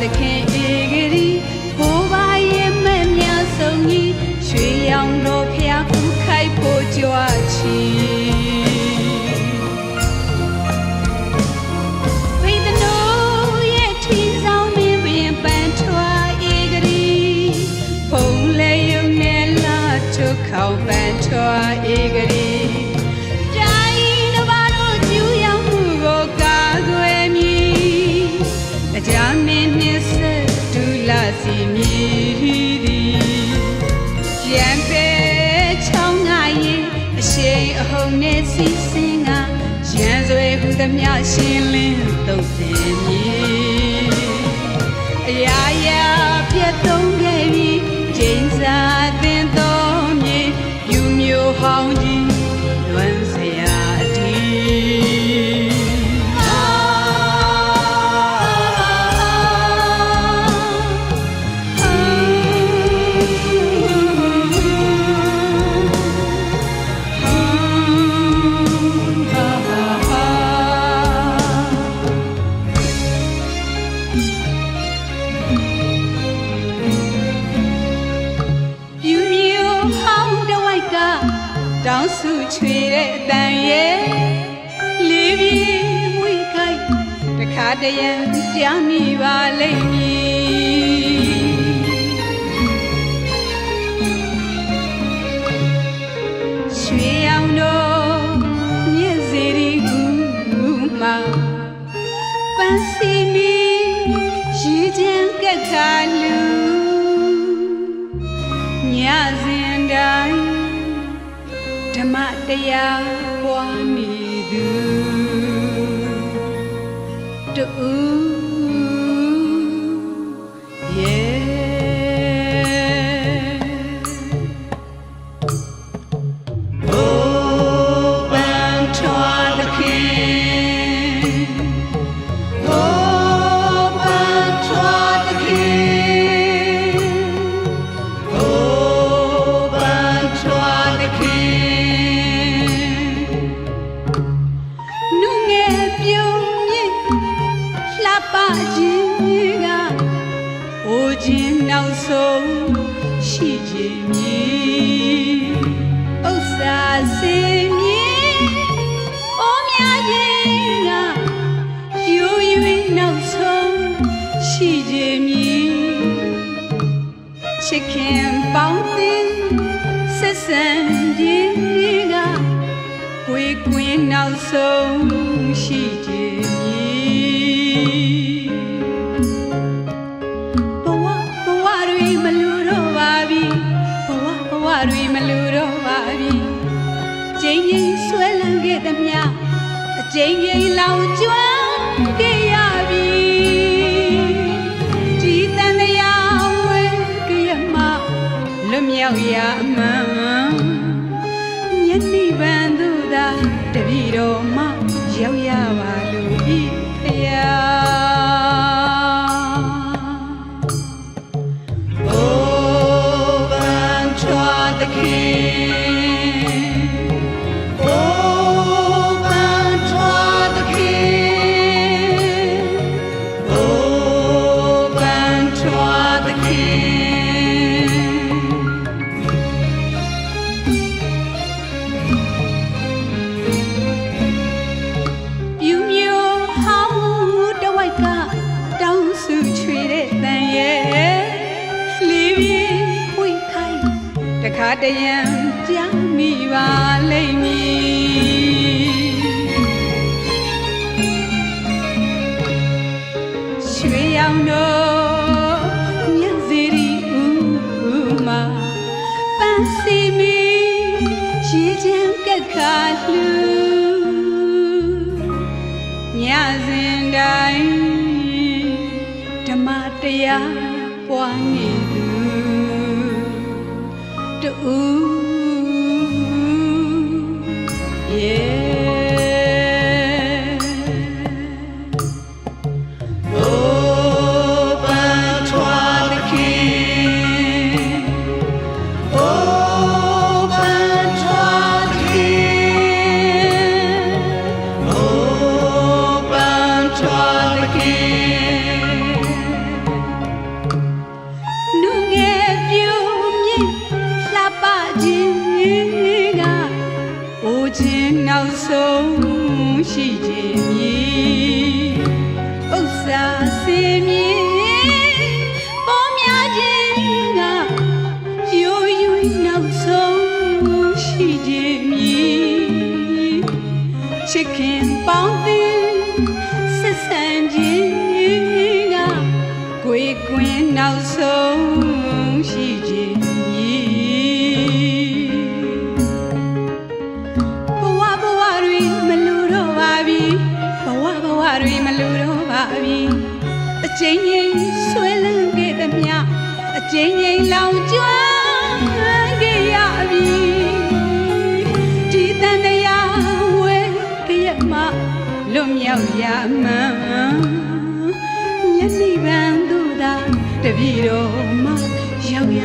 သခင်ဧကရီဘိုးဘာရဲ့မဲ့မြဆုံးကြီးရွှေရောင်တော်ဖျားခုခိုက်ဖို့ကြွားချီခေါပန်ထွာဧက စီစဉ်ကရံဆွေဟုသမျှရှင်လင်းတုတ်တင်မည်အရာရာပြတ်သုံးခဲ့ပြီး င်းစုချွေတဲ့အတန်ရဲ့လေးပြေဝိခိုက်တခါတရံကြားမိပါလိမ့်မည်ရွှေရောင်တို့မြက်စီရီကူမှာပန်းစီမီရေချမ်းကက်ခါလူညစဉ်တိုင်းဓ မ္မတရားပွားနေသူတူ လှပခြင်းကအိုခြင်းနောက်ဆုံးရှိခြင်းမည်ဥစ္စာစေမြည်အိုးများခြင်းကယူ၍နောက်ဆုံးရှိခြင်းမည်ချစ်ခင်ပေါင်းတင်ဆက်ဆံခြင်းကကိုယ်ကွင်းနောက်ဆုံး သမျှအကျဉ်းကြီးလောင်ကျွမ်းခဲ့ရပြီဒီတန်တရားဝဲကြရမလွတ်မြောက်ရအမှန် တခါတရံကြားမိပါလိမ့်မည်ရွှေရောင်တို့မြတ်စီရီဦးမှာပန်းစီမီရေချမ်းကက်ခါလှူညစဉ်တိုင်းဓမ္မတရားပွားနေ သူတူရဲ့ နောက်ဆုံးရှိခြင်းမြည်ဥစ္စာစေမြည်ပေါများခြင်းကရိုးရိုးနောက်ဆုံးရှိခြင်းမြည်ချစ်ခင်ပေါင်းသင်ဆက်ဆံခြင်းကကိုယ်ကွင်းနောက်ဆုံး ချိန်ချင်းဆွဲလန်းခဲ့သမျှအချိန်ချင်းလောင်ကျွမ်းခဲ့ရပြီဒီတန်တရားဝဲကြရမလွတ်မြောက်ရမှန်ညနေပန်းသူသာတပြီတော်မှရောက်ရ